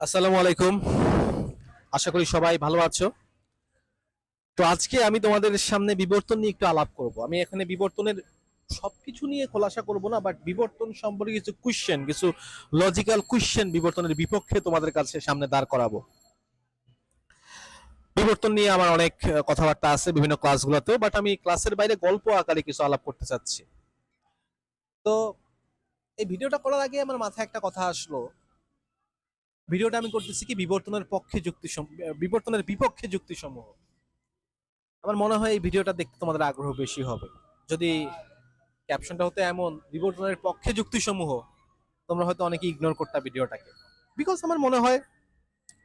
আসসালামু আলাইকুম। আশা করি সবাই ভালো আছো। তো আজকে আমি তোমাদের সামনে বিবর্তন নিয়ে একটু আলাপ করব। আমি এখানে বিবর্তনের সবকিছু নিয়ে খোলাসা করব না বাট বিবর্তন সম্পর্কে কিছু কোশ্চেন কিছু লজিক্যাল কোশ্চেন বিবর্তনের বিপক্ষে তোমাদের কাছে সামনে দাঁড় করাবো। বিবর্তন নিয়ে আমার অনেক কথাবার্তা আছে বিভিন্ন ক্লাসগুলোতেও বাট আমি ক্লাসের বাইরে গল্প আকারে কিছু আলাপ করতে চাচ্ছি। তো এই ভিডিওটা করার আগে আমার মাথায় একটা কথা আসলো। ভিডিওটা আমি করতেছি কি বিবর্তনের পক্ষে যুক্তি বিবর্তনের বিপক্ষে যুক্তি সমূহ আমার মনে হয় এই ভিডিওটা দেখতে তোমাদের আগ্রহ বেশি হবে। যদি ক্যাপশনটা হতো এমন, বিবর্তনের পক্ষে যুক্তি সমূহ তোমরা হয়তো অনেকে ইগনোর করতা ভিডিওটাকে। বিকজ আমার মনে হয়,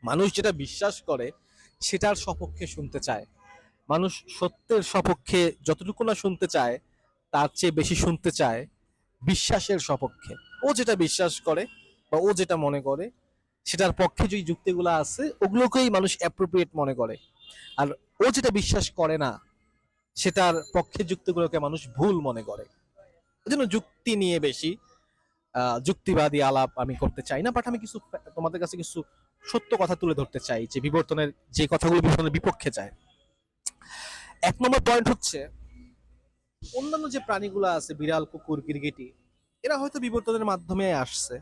মানুষ যেটা বিশ্বাস করে, সেটার সপক্ষে শুনতে চায়। মানুষ সত্যের সপক্ষে যতটুকু না শুনতে চায়, তার চেয়ে বেশি শুনতে চায়, বিশ্বাসের সপক্ষে। ও যেটা বিশ্বাস করে, বা ও যেটা মনে করে সেটার পক্ষে যে যুক্তিগুলো আছে, ওগুলোকেই মানুষ অ্যাপ্রোপ্রিয়েট মনে করে। আর ও যেটা বিশ্বাস করে না, সেটার পক্ষে যুক্তিগুলোকে মানুষ ভুল মনে করে। এজন্য যুক্তি নিয়ে বেশি যুক্তিবাদী আলাপ আমি করতে চাই না বাট আমি কিছু তোমাদের কাছে কিছু সত্য কথা তুলে ধরতে চাই যে বিবর্তনের, যে কথাগুলো বিবর্তনের বিপক্ষে যায়। এক নম্বর পয়েন্ট হচ্ছে, অন্যান্য যে প্রাণীগুলো আছে, বিড়াল, কুকুর, গিরগিটি, এরা হয়তো বিবর্তনের মাধ্যমে আসছে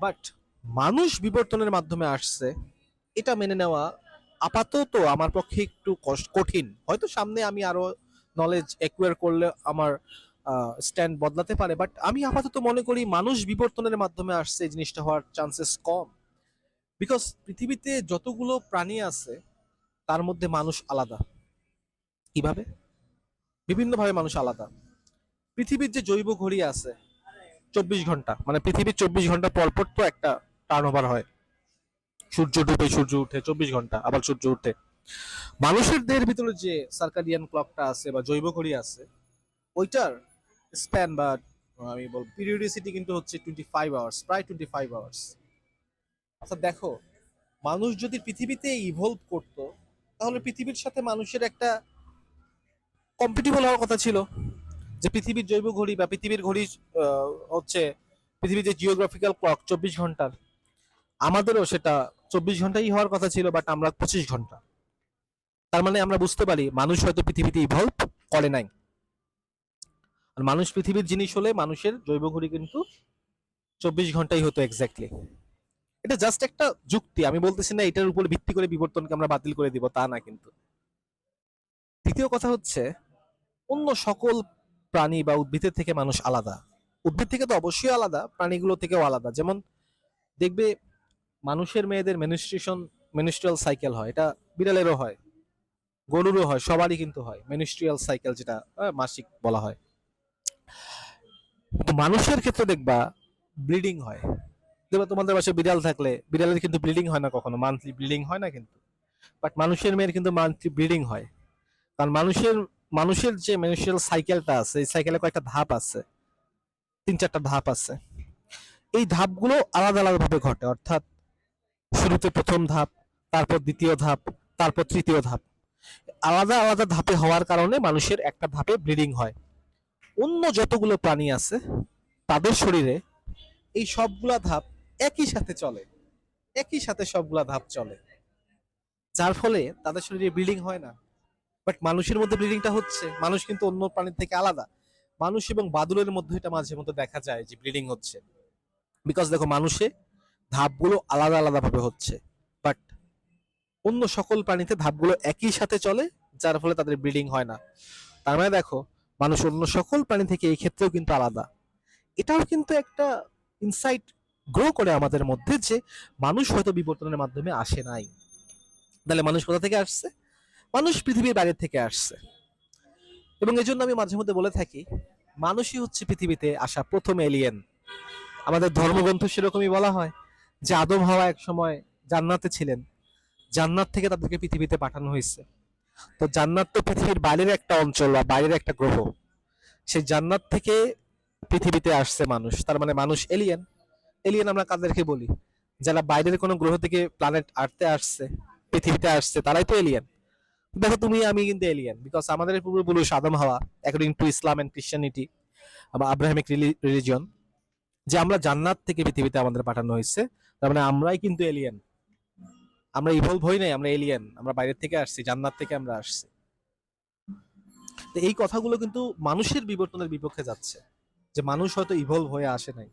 বাট মানুষ বিবর্তনের মাধ্যমে আসছে, এটা মেনে নেওয়া আপাতত আমার পক্ষে একটু কঠিন। হয়তো সামনে আমি আরও নলেজ একুয়ার করলে আমার স্ট্যান্ড বদলাতে পারে বাট আমি আপাতত মনে করি মানুষ বিবর্তনের মাধ্যমে আসছে, এই জিনিসটা হওয়ার চান্সেস কম। বিকজ পৃথিবীতে যতগুলো প্রাণী আছে, তার মধ্যে মানুষ আলাদা। কীভাবে? বিভিন্নভাবে মানুষ আলাদা। পৃথিবীর যে জৈব ঘড়ি আছে, চব্বিশ ঘণ্টা মানে পৃথিবীর চব্বিশ ঘণ্টা পর পর তো একটা টার্ন ওভার হয়। সূর্য ডুবে, সূর্য উঠে, চব্বিশ ঘণ্টা, আবার সূর্য উঠে। মানুষের দেহের ভিতরে যে সার্কাডিয়ান ক্লকটা আছে বা জৈব ঘড়ি আছে, ওইটার স্প্যান বা আমি বল পিরিয়ডিসিটি কিন্তু হচ্ছে টোয়েন্টি ফাইভ আওয়ার্স প্রায় টোয়েন্টি ফাইভ আওয়ার্স আচ্ছা দেখো, মানুষ যদি পৃথিবীতে ইভলভ করতো, তাহলে পৃথিবীর সাথে মানুষের একটা কম্পিটিবল হওয়ার কথা ছিল। যে পৃথিবীর জৈব ঘড়ি বা পৃথিবীর ঘড়ি হচ্ছে পৃথিবীর যে জিওগ্রাফিক্যাল ক্লক চব্বিশ ঘণ্টার আমাদেরও সেটা চব্বিশ ঘন্টাই হওয়ার কথা ছিল বাট আমরা পঁচিশ ঘণ্টা। তার মানে আমরা বুঝতে পারি, মানুষ হয়তো পৃথিবীতে ইভলভ করে নাই। আর মানুষ পৃথিবীর জিনিস হলে মানুষের জৈব ঘড়ি কিন্তু চব্বিশ ঘন্টাই হতো এক্স্যাক্টলি এটা জাস্ট একটা যুক্তি, আমি বলতেছি না এটার উপর ভিত্তি করে বিবর্তনকে আমরা বাতিল করে দিব, তা না কিন্তু। দ্বিতীয় কথা হচ্ছে, অন্য সকল প্রাণী বা উদ্ভিদের থেকে মানুষ আলাদা। উদ্ভিদ থেকে তো অবশ্যই আলাদা, প্রাণীগুলো থেকেও আলাদা। যেমন দেখবে মানুষের মেয়েদের মেনিস্ট্রেশন মেনিস্ট্রিয়াল সাইকেল হয়। এটা বিড়ালেরও হয়, গরুরও হয়, সবারই কিন্তু হয় মেনিস্ট্রিয়াল সাইকেল যেটা মাসিক বলা হয়। মানুষের ক্ষেত্রে দেখবা ব্লিডিং হয়। দেখবা তোমাদের বাসায় বিড়াল থাকলে, বিড়ালের কিন্তু ব্লিডিং হয় না কখনো মান্থলি ব্লিডিং হয় না কিন্তু। বাট মানুষের মেয়ের কিন্তু মান্থলি ব্লিডিং হয়। কারণ মানুষের মানুষের যে মেনুশিয়াল সাইকেলটা আছে, এই সাইকেলে কয়েকটা ধাপ আছে। তিন চারটা ধাপ আছে। এই ধাপগুলো আলাদা আলাদাভাবে ঘটে, অর্থাৎ শুরুতে প্রথম ধাপ, তারপর দ্বিতীয় ধাপ, তারপর তৃতীয় ধাপ। আলাদা আলাদা ধাপে হওয়ার কারণে মানুষের একটা ধাপে ব্লিডিং হয়। অন্য যতগুলো প্রাণী আছে, তাদের শরীরে এই সবগুলা ধাপ একই সাথে চলে, একই সাথে সবগুলা ধাপ চলে। যার ফলে তাদের শরীরে ব্লিডিং হয় না। বাট মানুষের মধ্যে ব্লিডিংটা হচ্ছে, মানুষ কিন্তু অন্য প্রাণীর থেকে আলাদা। মানুষ এবং বাদুলের মধ্যে এটা মাঝে মধ্যে দেখা যায় যে ব্লিডিং হচ্ছে। বিকজ দেখো, মানুষে ধাপগুলো আলাদা আলাদা ভাবে হচ্ছে। বাট অন্য সকল প্রাণীতে ধাপগুলো একই সাথে চলে, যার ফলে তাদের ব্রিডিং হয় না। তার মানে দেখো, মানুষ অন্য সকল প্রাণী থেকে এই ক্ষেত্রেও কিন্তু আলাদা। এটাও কিন্তু একটা ইনসাইট গ্রো করে আমাদের মধ্যে যে মানুষ হয়তো বিবর্তনের মাধ্যমে আসে নাই। তাহলে মানুষ কোথা থেকে আসছে? মানুষ পৃথিবীর বাইরে থেকে আসছে। এবং এই জন্য আমি মাঝে মধ্যে বলে থাকি, মানুষই হচ্ছে পৃথিবীতে আসা প্রথম এলিয়েন আমাদের ধর্মগ্রন্থ সেরকমই বলা হয়। যে আদম হাওয়া এক সময় জান্নাতে ছিলেন। জান্নাত থেকে তাদেরকে পৃথিবীতে পাঠানো হয়েছে। তো জান্নাত তো পৃথিবীর বাইরের একটা অঞ্চল বা বাইরের একটা গ্রহ। সেই জান্নাত থেকে পৃথিবীতে আসছে মানুষ। তার মানে মানুষ এলিয়েন এলিয়েন আমরা কাদেরকে বলি? যারা বাইরের কোনো গ্রহ থেকে প্ল্যানেট আর্থে আসছে, পৃথিবীতে আসছে, তারাই তো এলিয়েন দেখো তুমি, আমি কিন্তু এলিয়েন বিকজ আমাদের পূর্বপুরুষ Adam Hawa according to Islam and Christianity বা আব্রাহামিক রিলিজিয়ন যে আমরা জান্নাত থেকে পৃথিবীতে আমাদের পাঠানো হয়েছে। তার মানে আমরাই কিন্তু এলিয়েন আমরা ইভলভ হই নাই, আমরা এলিয়েন আমরা বাইরের থেকে আসছি, জান্নাত থেকে আমরা আসছি। তো এই কথাগুলো কিন্তু মানুষের বিবর্তনের বিপক্ষে যাচ্ছে, যে মানুষ হয়তো ইভলভ হয়ে আসে নাই।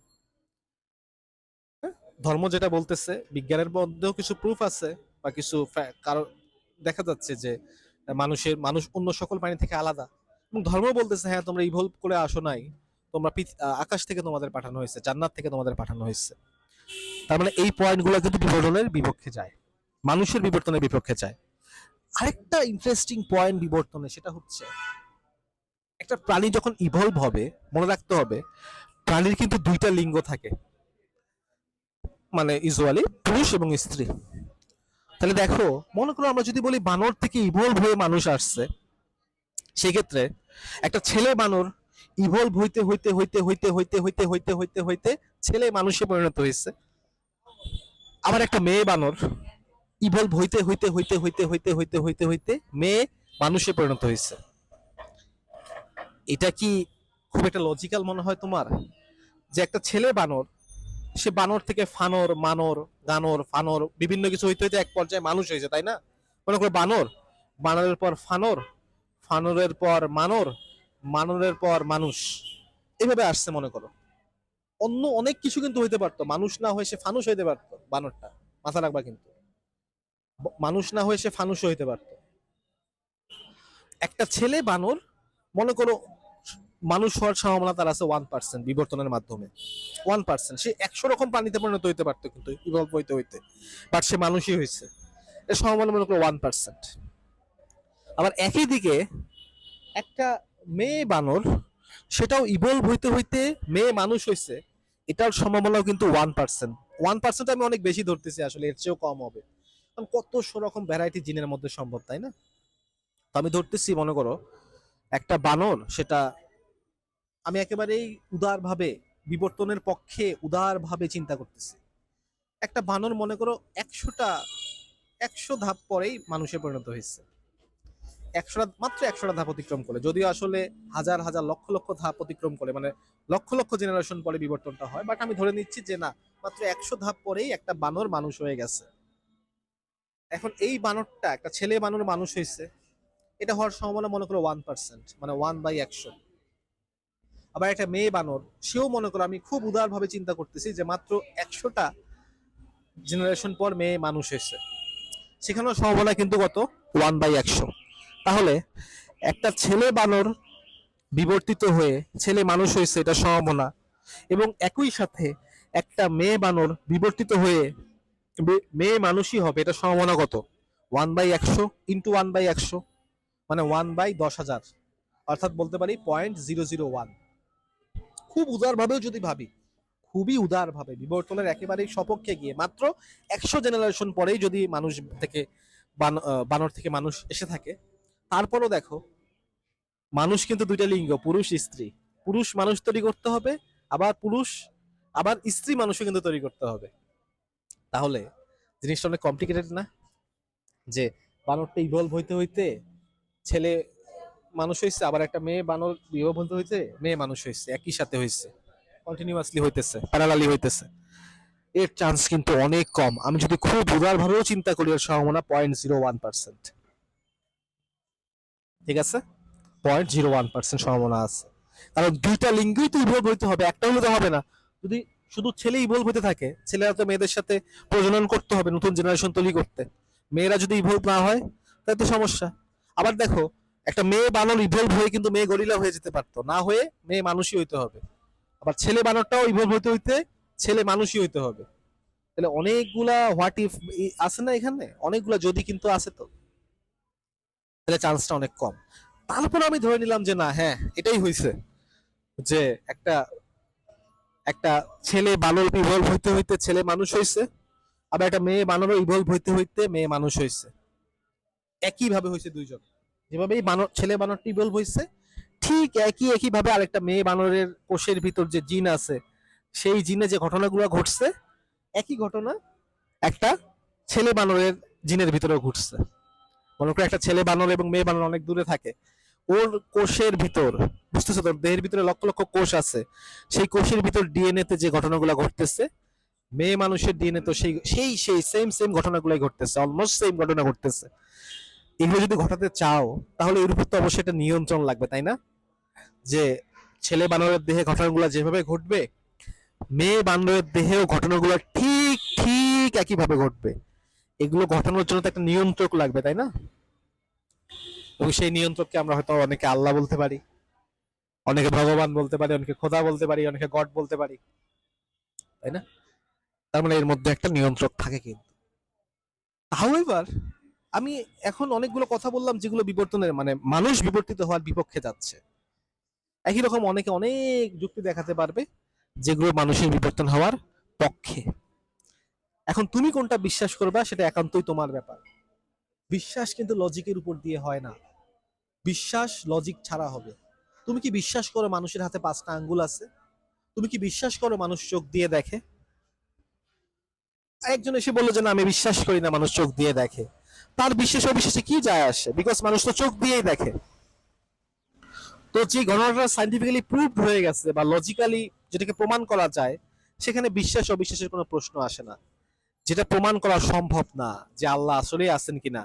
হ্যাঁ? ধর্ম যেটা বলতেছে, বিজ্ঞানের মধ্যেও কিছু প্রুফ আছে, বা কিছু কারণ দেখা যাচ্ছে যে মানুষের মানুষ অন্য সকল প্রাণী থেকে আলাদা। এবং ধর্ম বলতেছে হ্যাঁ তোমরা ইভলভ করে আসো নাই। তোমরা আকাশ থেকে তোমাদের পাঠানো হয়েছে, জান্নাত থেকে তোমাদের পাঠানো হয়েছে। তার মানে এই পয়েন্টগুলো কিন্তু বিবর্তনের বিপক্ষে যায়। মানুষের বিবর্তনের বিপক্ষে যায়। আরেকটা ইন্টারেস্টিং পয়েন্ট বিবর্তনে সেটা হচ্ছে, একটা প্রাণী যখন ইভলভ হবে, মনে রাখতে হবে, প্রাণীর কিন্তু দুইটা লিঙ্গ থাকে। মানে ইজুয়ালি পুরুষ এবং স্ত্রী। তাহলে দেখো, মনে করো আমরা যদি বলি বানর থেকে ইভলভ হয়ে মানুষ আসছে, সেক্ষেত্রে একটা ছেলে বানর ইভলভ হইতে হইতে হইতে হইতে হইতে হইতে হইতে হইতে হইতে ছেলে মানুষে পরিণত হয়েছে। আবার একটা মেয়ে বানর। ইভলভ হইতে হইতে হইতে হইতে হইতে হইতে হইতে হইতে মেয়ে মানুষে পরিণত হয়েছে। এটা কি খুব একটা লজিক্যাল মনে হয় তোমার? যে একটা ছেলে বানর, সে বানর থেকে ফানর, মানর, গানর, ফানর, বিভিন্ন কিছু হইতে হইতে এক পর্যায়ে মানুষ হয়েছে, তাই না? মনে করো বানর, বানরের পর ফানর, ফানরের পর মানর, মানরের পর মানুষ। এভাবে আসছে মনে করো। অন্য অনেক কিছু কিন্তু হইতে পারতো। মানুষ না হয়ে সে ফানুষ হইতে পারতো বানরটা, মাথা রাখবা কিন্তু। মানুষ না হয়ে সে ফানুষ হইতে পারতো। একটা ছেলে বানর, মনে করো মানুষ হওয়ার সম্ভাবনা তার আছে ওয়ান পার্সেন্ট বিবর্তনের মাধ্যমে। ওয়ান পার্সেন্ট সে একশো রকম পানিতে পরিণত হইতে পারতো কিন্তু ইভলভ হইতে হইতে। বাট সে মানুষই হয়েছে এর সম্ভাবনা মনে করো ওয়ান পার্সেন্ট আবার একই দিকে একটা মেয়ে বানর, সেটাও ইভলভ হইতে হইতে মেয়ে মানুষ হয়েছে এটার সম্ভাবনাও কিন্তু ওয়ান পার্সেন্ট ওয়ান পার্সেন্ট আমি অনেক বেশি ধরতেছি আসলে, এর চেয়েও কম হবে। কারণ কত রকম ভ্যারাইটি জিনের মধ্যে সম্ভব, তাই না? তো আমি ধরতেছি, মনে করো, একটা বানর, সেটা আমি একেবারেই উদারভাবে, বিবর্তনের পক্ষে উদারভাবে চিন্তা করতেছি। একটা বানর, মনে করো, একশোটা, একশো ধাপ পরেই মানুষে পরিণত হয়েছে। একশোটা মাত্র একশোটা ধাপ অতিক্রম করে যদিও আসলে হাজার হাজার লক্ষ লক্ষ ধাপ অতিক্রম করে মানে লক্ষ লক্ষ জেনারেশন পরে বিবর্তনটা হয় বাট আমি ধরে নিচ্ছি যে না, মাত্র একশো ধাপ পরেই একটা বানর মানুষ হয়ে গেছে। এখন এই বানরটা একটা ছেলে বানর মানুষ হয়েছে, এটা হওয়ার সম্ভাবনা মনে করো ওয়ান পার্সেন্ট মানে ওয়ান বাই একশো। আবার একটা মেয়ে বানর, সেও মনে করো আমি খুব উদারভাবে চিন্তা করতেছি যে মাত্র একশোটা জেনারেশন পর মেয়ে মানুষ হয়েছে। সেখানেও সম্ভাবনা কিন্তু কত? ওয়ান বাই একশো। তাহলে একটা ছেলে বানর বিবর্তিত হয়ে ছেলে মানুষ হয়েছে, এটা সম্ভাবনা। এবং একই সাথে একটা মেয়ে বানর বিবর্তিত হয়ে মেয়ে মানুষই হবে, এটা সম্ভাবনা কত? ওয়ান বাই একশো ইন্টু ওয়ান বাই একশো মানে ওয়ান বাই দশ হাজার। অর্থাৎ বলতে পারি পয়েন্ট জিরো জিরো ওয়ান খুব উদারভাবেও যদি ভাবি, খুবই উদারভাবে, বিবর্তনের একেবারেই সপক্ষে গিয়ে, মাত্র একশো জেনারেশন পরেই যদি মানুষ থেকে বান- বানর থেকে মানুষ এসে থাকে তারপরও দেখো, মানুষ কিন্তু দুইটা লিঙ্গ, পুরুষ, স্ত্রী। পুরুষ মানুষ তৈরি করতে হবে, আবার পুরুষ, আবার স্ত্রী মানুষও কিন্তু তৈরি করতে হবে। তাহলে জিনিসটা অনেক কমপ্লিকেটেড না? যে বানরটা ইভলভ হইতে হইতে ছেলে মানুষ হয়েছে আবার একটা মেয়ে বানর ইভলভ হইতে হইতে মেয়ে মানুষ হয়েছে একই সাথে হয়েছে কন্টিনিউয়াসলি হইতেছে প্যারালালি হইতেছে। এর চান্স কিন্তু অনেক কম। আমি যদি খুব উদারভাবেও চিন্তা করি, এর সম্ভাবনা পয়েন্ট জিরো ওয়ান পার্সেন্ট ঠিক আছে? পয়েন্ট জিরো ওয়ান পার্সেন্ট সম্ভাবনা আছে। কারণ দুইটা লিঙ্গই তো ইভলভ হইতে হবে, একটা হলে তো হবে না। যদি শুধু ছেলে ইভলভ হতে থাকে, ছেলেরা তো মেয়েদের সাথে প্রজনন করতে হবে, নতুন জেনারেশন তৈরি করতে। মেয়েরা যদি ইভলভ না হয়, তাহলে তো সমস্যা। আবার দেখো, একটা মেয়ে বানর ইভলভ হয়ে কিন্তু মেয়ে গরিলা হয়ে যেতে পারতো। না হয়ে মেয়ে মানুষই হইতে হবে। আবার ছেলে বানরটাও ইভলভ হইতে হইতে ছেলে মানুষই হইতে হবে। তাহলে অনেকগুলা হোয়াট ইফ আছে না এখানে? অনেকগুলা যদি কিন্তু আছে তো। তাহলে চান্সটা অনেক কম। তারপর আমি ধরে নিলাম যে না হ্যাঁ এটাই হয়েছে যে একটা একটা ছেলে বানর ইভলভ হইতে হইতে ছেলে মানুষ হয়েছে আবার একটা মেয়ে বানরও ইভলভ হইতে হইতে মেয়ে মানুষ হয়েছে একই ভাবে হয়েছে দুইজন। যেভাবে এই বানর, ছেলে বানরটি ইভলভ হয়েছে ঠিক একই একই ভাবে আরেকটা মেয়ে বানরের কোষের ভিতর যে জিন আছে, সেই জিনে যে ঘটনাগুলো ঘটছে, একই ঘটনা একটা ছেলে বানরের জিনের ভিতরেও ঘটছে। মনে করো একটা ছেলে বানর এবং মেয়ে বানর অনেক দূরে থাকে। ওর কোষের ভিতর, বুঝতেছো তোর দেহের ভিতরে লক্ষ লক্ষ কোষ আছে। সেই কোষের ভিতর ডিএনএ তে যে ঘটনাগুলো ঘটতেছে, মেয়ে মানুষের ডিএনএ তো সেই সেই সেই সেম সেম ঘটনাগুলোই ঘটতেছে। অলমোস্ট সেম ঘটনা ঘটতেছে। এগুলো যদি ঘটাতে চাও, তাহলে এর উপর তো অবশ্যই একটা নিয়ন্ত্রণ লাগবে, তাই না? যে ছেলে বানরের দেহে ঘটনাগুলো যেভাবে ঘটবে, মেয়ে বানরের দেহেও ঘটনাগুলো ঠিক ঠিক একইভাবে ঘটবে। এগুলো ঘটানোর জন্য তো একটা নিয়ন্ত্রক লাগবে, তাই না? এবং সেই নিয়ন্ত্রককে আমরা হয়তো অনেকে আল্লাহ বলতে পারি, অনেকে ভগবান বলতে পারি, অনেকে খোদা বলতে পারি, অনেকে গড বলতে পারি, তাই না? তার মানে এর মধ্যে একটা নিয়ন্ত্রক থাকে কিন্তু। হাউএভার আমি এখন অনেকগুলো কথা বললাম যেগুলো বিবর্তনের মানে মানুষ বিবর্তিত হওয়ার বিপক্ষে যাচ্ছে। একই রকম অনেকে অনেক যুক্তি দেখাতে পারবে যেগুলো মানুষের বিবর্তন হওয়ার পক্ষে। এখন তুমি কোনটা বিশ্বাস করবা সেটা একান্তই তোমার ব্যাপার। বিশ্বাস কিন্তু লজিকের উপর দিয়ে হয় না। বিশ্বাস লজিক ছাড়া হবে। তুমি কি বিশ্বাস করো মানুষের হাতে পাঁচটা আঙ্গুল আছে? তুমি কি বিশ্বাস করো মানুষ চোখ দিয়ে দেখে? একজন এসে বলল যে, না, আমি বিশ্বাস করি না মানুষ চোখ দিয়ে দেখে। তার বিশ্বাস অবিশ্বাসে কি যায় আসে? বিকজ মানুষ তো চোখ দিয়েই দেখে। তো যে ঘটনাটা সাইন্টিফিক্যালি প্রুভড হয়ে গেছে বা লজিক্যালি যেটাকে প্রমাণ করা যায়, সেখানে বিশ্বাস অবিশ্বাসের কোনো প্রশ্ন আসে না। যেটা প্রমাণ করা সম্ভব না যে আল্লাহ আসলেই আছেন কিনা,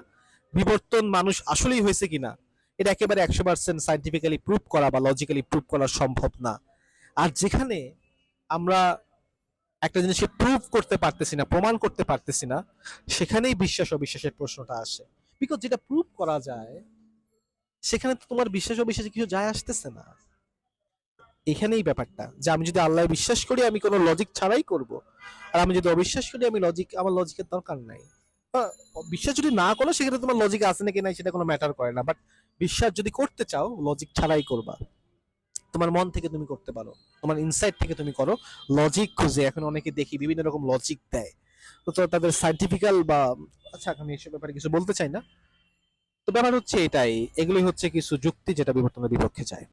বিবর্তন মানুষ আসলেই হয়েছে কিনা, এটা একেবারে একশো পার্সেন্ট সাইন্টিফিক্যালি প্রুভ করা বা লজিক্যালি প্রুভ করা সম্ভব না। আর যেখানে আমরা একটা জিনিসকে প্রুভ করতে পারতেছি না, প্রমাণ করতে পারতেছি না, সেখানেই বিশ্বাস অবিশ্বাসের প্রশ্নটা আসে। বিকজ যেটা প্রুভ করা যায়, সেখানে তো তোমার বিশ্বাস অবিশ্বাসে কিছু যায় আসতেছে না। এখানেই ব্যাপারটা, যে আমি যদি আল্লাহ বিশ্বাস করি, আমি কোনো লজিক ছাড়াই করব। আর আমি যদি অবিশ্বাস করি, আমি লজিক আমার লজিকের দরকার নাই। বিশ্বাস যদি না করো, সেক্ষেত্রে তোমার লজিক আছে নাকি নাই, সেটা কোনো ম্যাটার করে না। বাট বিশ্বাস যদি করতে চাও লজিক ছাড়াই করবা। তোমার মন থেকে তুমি করতে পারো। তোমার ইনসাইট থেকে তুমি করো। লজিক খুঁজে, এখন অনেকে দেখি বিভিন্ন রকম লজিক দেয়। তো তাদের সাইন্টিফিক্যাল বা আচ্ছা আমি এসব ব্যাপারে কিছু বলতে চাই না। তো ব্যাপার হচ্ছে এটাই, এগুলোই হচ্ছে কিছু যুক্তি যেটা বিবর্তনের বিপক্ষে যায়।